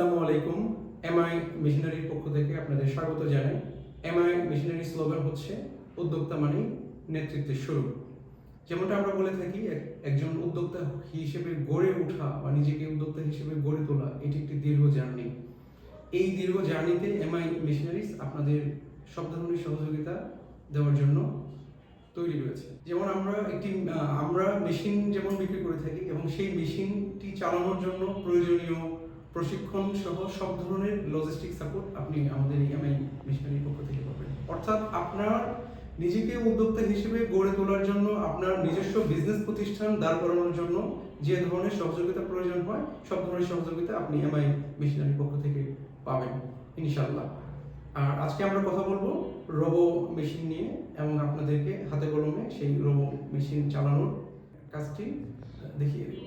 আলাইকুম। এমআই মেশিনারির পক্ষ থেকে আপনাদের স্বাগত জানাই। এমআই মেশিনারি স্লোগান হচ্ছে, উদ্যোক্তা মানেই নেতৃত্বের শুরু। যেমনটা আমরা বলে থাকি, এক- একজন উদ্যোক্তা হিসেবে গড়ে ওঠা বা নিজেকে উদ্যোক্তা হিসেবে গড়ে তোলা, এটি একটি দীর্ঘ জার্নি। এই দীর্ঘ জার্নিতে এমআই মেশিনারিজ আপনাদের সব ধরনের সহযোগিতা দেওয়ার জন্য তৈরি রয়েছে। যেমন আমরা একটি, আমরা মেশিন যেমন বিক্রি করে থাকি এবং সেই মেশিনটি চালানোর জন্য প্রয়োজনীয় প্রশিক্ষণ সহ সব ধরনের লজিস্টিক সাপোর্ট আপনি আমাদের এই এমআই মেশিনারির পক্ষ থেকে পাবেন। অর্থাৎ আপনার নিজেকে উদ্যোক্তা হিসেবে গড়ে তোলার জন্য, আপনার নিজস্ব বিজনেস প্রতিষ্ঠান দাঁড় করানোর জন্য যে ধরনের সহযোগিতা প্রয়োজন হয়, সব ধরনের সহযোগিতা আপনি এমআই মেশিনারির পক্ষ থেকে পাবেন ইনশাল্লাহ আর আজকে আমরা কথা বলব রোবো মেশিন নিয়ে এবং আপনাদেরকে হাতে কলমে সেই রোবো মেশিন চালানোর কাজটি দেখিয়ে দেবো।